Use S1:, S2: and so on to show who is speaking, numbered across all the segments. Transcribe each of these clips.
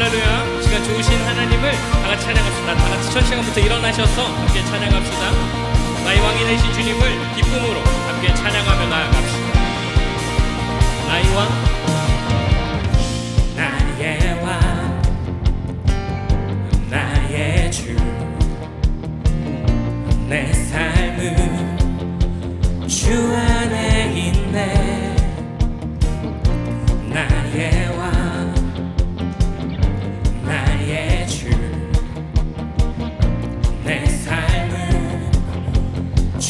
S1: 할렐루야. 시간 좋으신 하나님을 다 같이 찬양합시다. 다 같이 첫 시간부터 일어나셔서 함께 찬양합시다. 나의 왕이 되신 주님을 기쁨으로 함께 찬양하며 나아갑시다. 나의 왕. 나의 왕. 나의 주. 내 삶은 주 안에 있네. 나의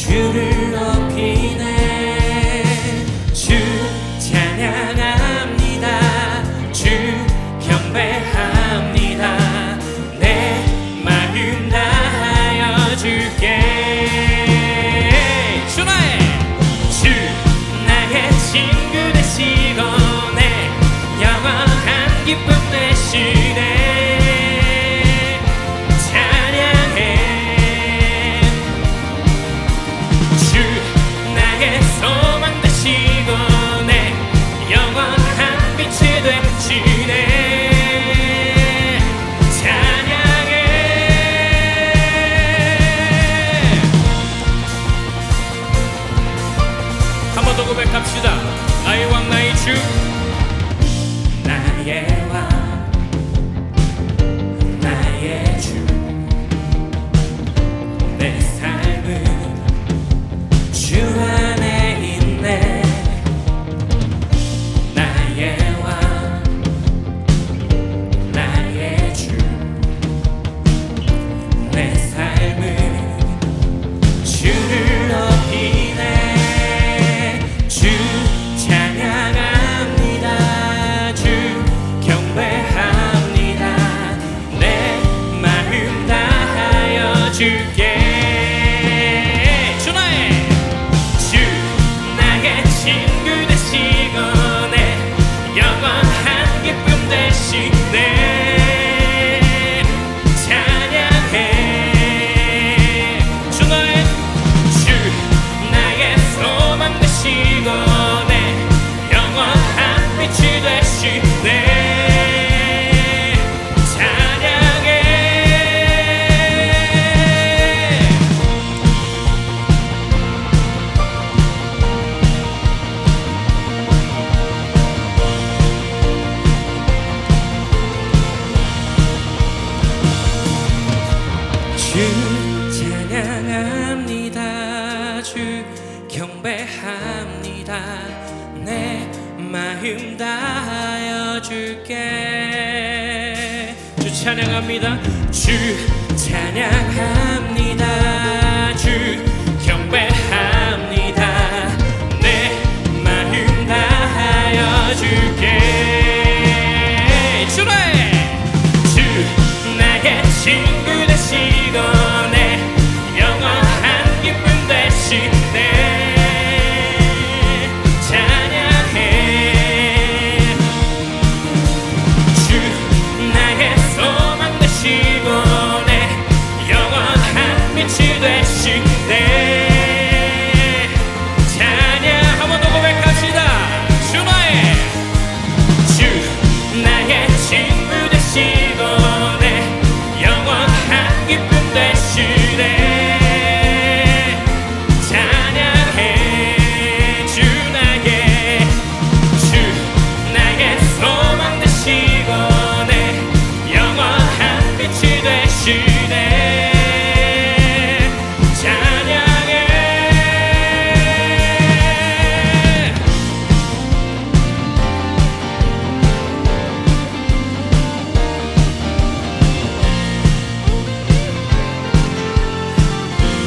S1: 주를 높이 돼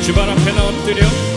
S1: 주발 앞에 나 엎드려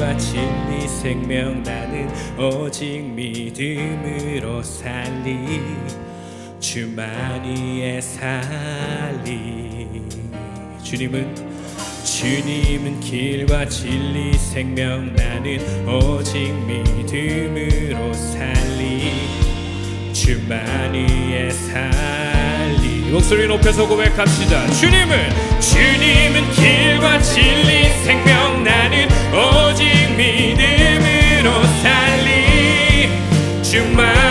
S1: 생명과 진리 생명 나는 오직 믿음으로 살리. 주만이에 살리. 주님은 주님은 길과 진리 생명 나는 오직 믿음으로 살리. 주만이에 살리. 목소리 높여서 고백합시다. 주님은 주님은 길과 진리 생명 나는 오직 믿음으로 살리 주만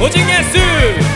S1: O Dinguesu!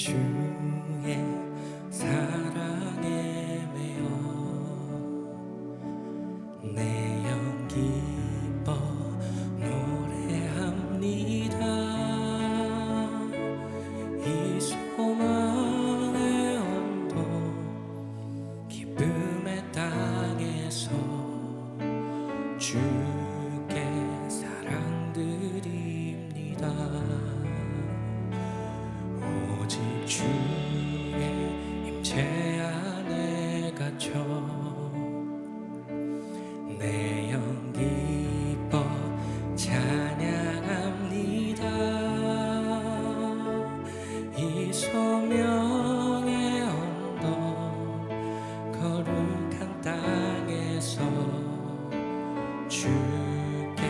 S1: 주의 사랑에 매어 내 영 기뻐 노래합니다. 주께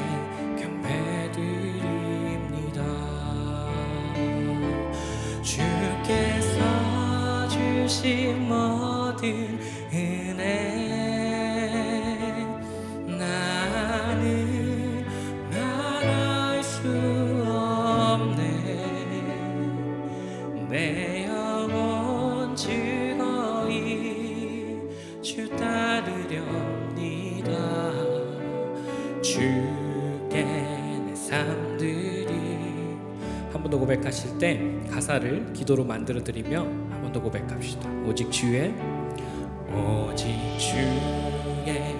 S1: 경배드립니다. 주께서 주신 모든 은혜 고백하실 때 가사를 기도로 만들어 드리며 한 번 더 고백합시다. 오직 주의 오직 주의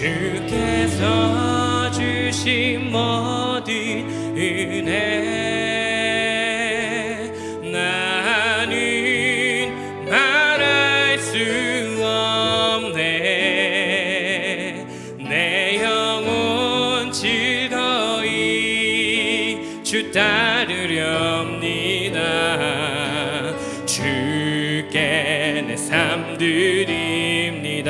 S1: 주께서 주신 모든 은혜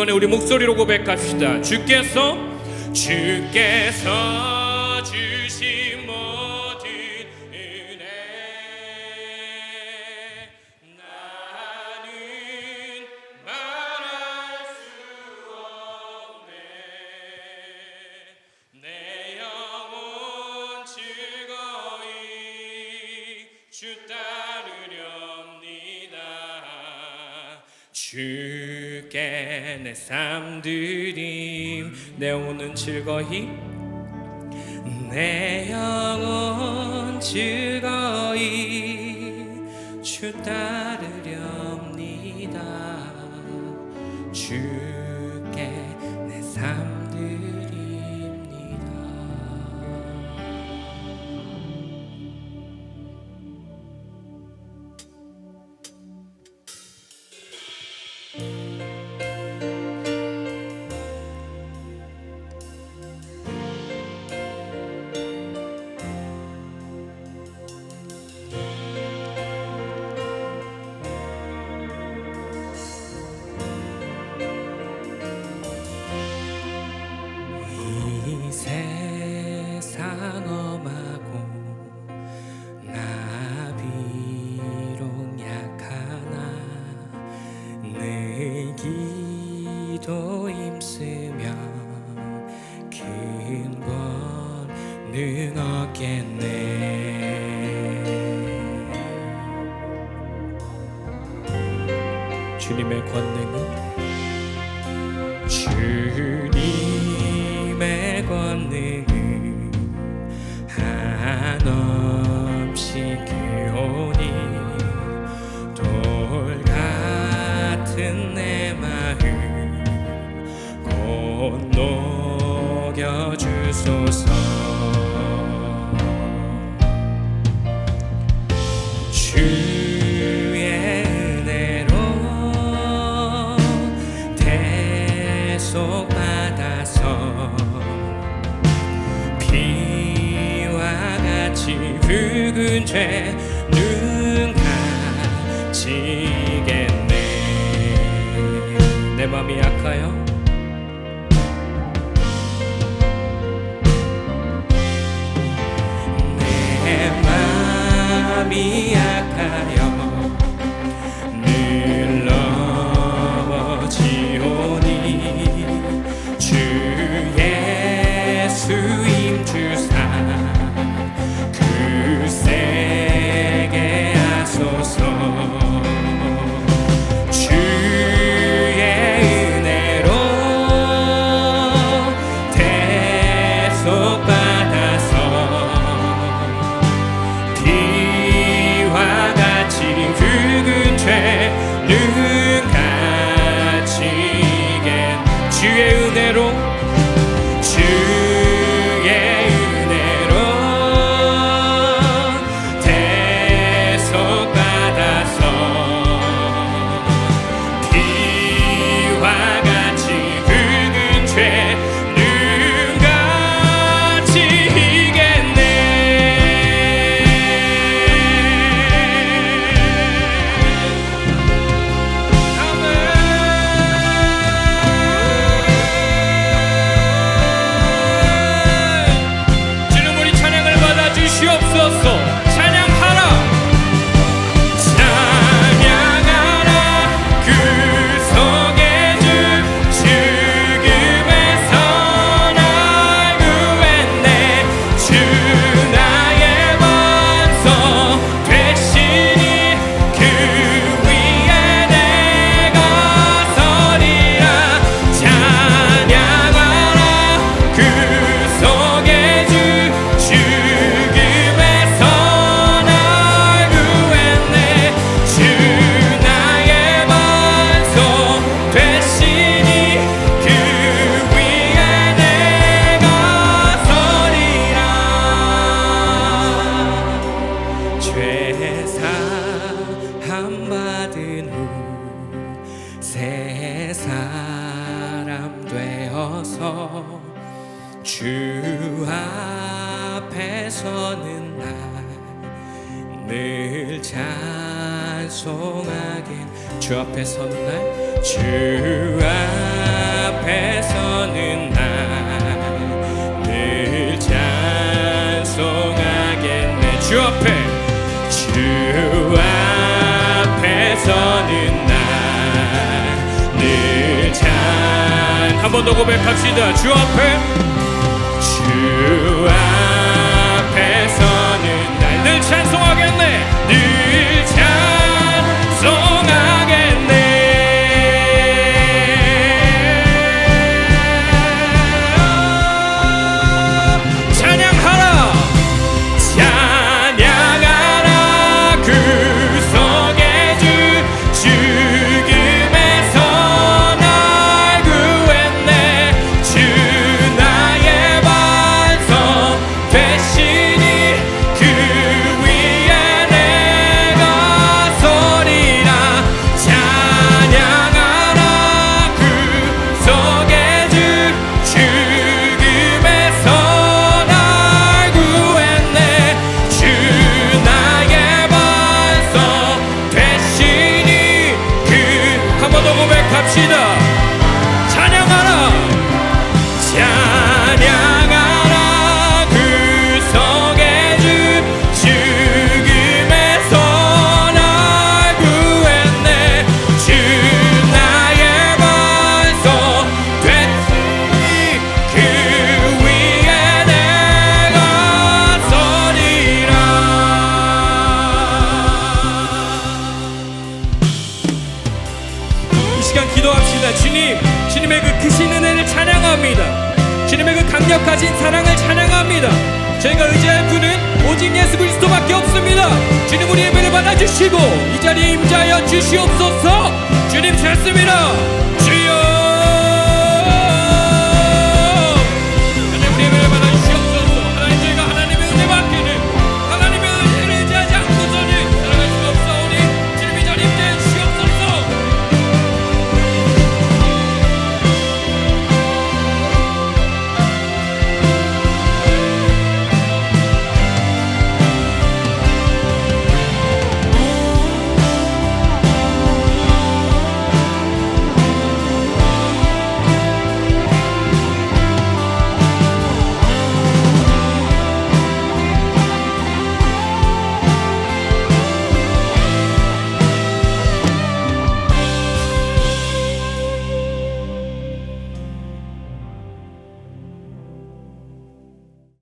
S1: 이번에 우리 목소리로 고백합시다. 주께서 주께서 주신 모든 은혜 나는 말할 수 없네. 내 영혼 즐거이 주 따르렵니다 주께 내 삶들임 내 영혼은 즐거이 내 영혼 즐거이. 주 따르 주님의 권능은 주님의 권능 대속 받아서 피와 같이 붉은 죄 사람 되어서 주 앞에 서는 날 늘 찬송하긴 주 앞에 서는 날 주 앞에 서는 날 늘 찬송하겠네 주 앞에. 한 번 더 고백합시다. 주 앞에